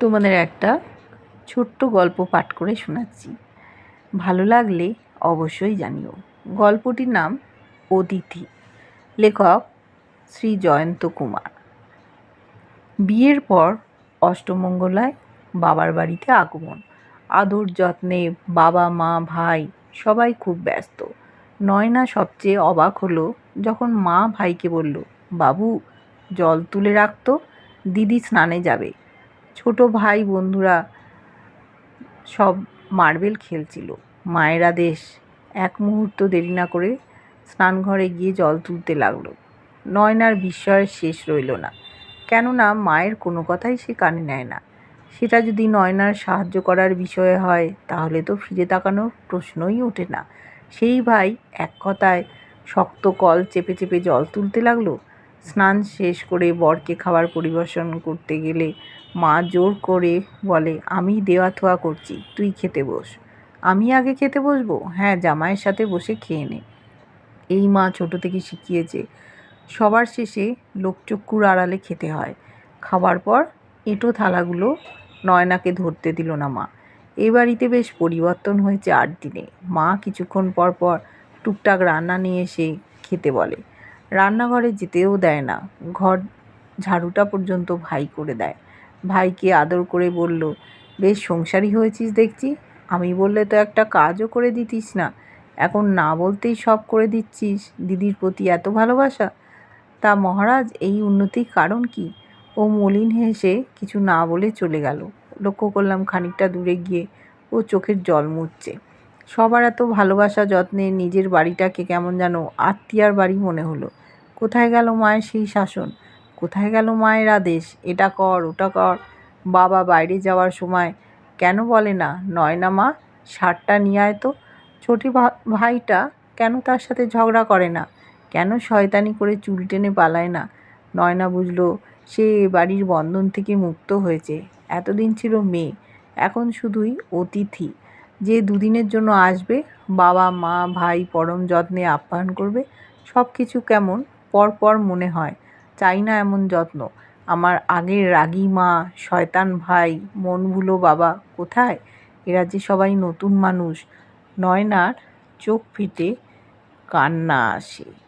তোমাদের একটা ছোট্ট গল্প পাঠ করে শোনাচ্ছি। ভালো লাগলে অবশ্যই জানিও। গল্পটির নাম অতিথি লেখক শ্রী জয়ন্ত কুমার। বিয়ের পর অষ্টমঙ্গলায় বাবার বাড়িতে আগমন। আদর যত্নে বাবা, মা, ভাই সবাই খুব ব্যস্ত। নয়না সবচেয়ে অবাক হলো যখন মা ভাইকে বলল, বাবু, জল তুলে রাখতো দিদি স্নানে যাবে। ছোট ভাই বন্ধুরা সব মার্বেল খেলছিল। মায়ের আদেশ এক মুহূর্ত দেরি না করে স্নানঘরে গিয়ে জল তুলতে লাগল। নয়নার বিস্ময়ের শেষ রইল না। কেননা মায়ের কোনো কথাই সে কানে নেয় না। সেটা যদি নয়নার সাহায্য করার বিষয়ে হয়, তাহলে তো ফিরে তাকানোর প্রশ্নই ওঠে না। সেই ভাই এক কথায় শক্ত কল চেপে চেপে জল তুলতে লাগল। স্নান শেষ করে বরকে খাবার পরিবেশন করতে গেলে মা জোর করে বলে, আমি দেওয়া থোয়া করছি, তুই খেতে বস। আমি আগে খেতে বসবো? হ্যাঁ জামাইয়ের সাথে বসে খেয়ে নে। এই মা ছোট থেকে শিখিয়েছে, সবার শেষে লোকচক্ষুর আড়ালে খেতে হয়। খাবার পর এঁটো থালাগুলো নয়নাকে ধরতে দিল না মা। এ বাড়িতে বেশ পরিবর্তন হয়েছে আট দিনে। মা কিছুক্ষণ পর পর টুকটাক রান্না নিয়ে এসে খেতে বলে রান্নাঘরে যেতেও দেয় না। ঘর ঝাড়ুটা পর্যন্ত ভাই করে দেয়। ভাইকে আদর করে বলল, বেশ সংসারী হয়েছিস দেখছি। আমি বললে তো একটা কাজও করে দিতিস না। এখন না বলতেই সব করে দিচ্ছিস। দিদির প্রতি এত ভালোবাসা? তা মহারাজ, এই উন্নতির কারণ কি? ও মলিন হেসে কিছু না বলে চলে গেল। লক্ষ্য করলাম খানিকটা দূরে গিয়ে ও চোখের জল মুছছে। সবার এত ভালোবাসা যত্নে নিজের বাড়িটাকে কেমন যেন আত্মীয়ার বাড়ি মনে হলো। কোথায় গেল মায়ের সেই শাসন? কোথায় গেল মায়ের আদেশ? এটা কর, ওটা কর। বাবা বাইরে যাওয়ার সময় কেন বলে না নয়না মা শার্টটা নিয়ে আয় তো। ছোটি ভাইটা কেন তার সাথে ঝগড়া করে না? কেন শয়তানি করে চুল টেনে পালায় না? নয়না বুঝলো, সে বাড়ির বন্ধন থেকে মুক্ত হয়েছে। এতদিন ছিল মেয়ে, এখন শুধুই অতিথি। যে দুদিনের জন্য আসবে, বাবা, মা, ভাই, পরম যত্নে আপ্যায়ন করবে সব কিছু কেমন পরপর মনে হয়। চাই না এমন যত্ন। আমার আগের রাগী মা, শয়তান ভাই, মন ভুলো বাবা কোথায়? এরা যে সবাই নতুন মানুষ, নয়নার চোখ ফেটে কান্না আসে।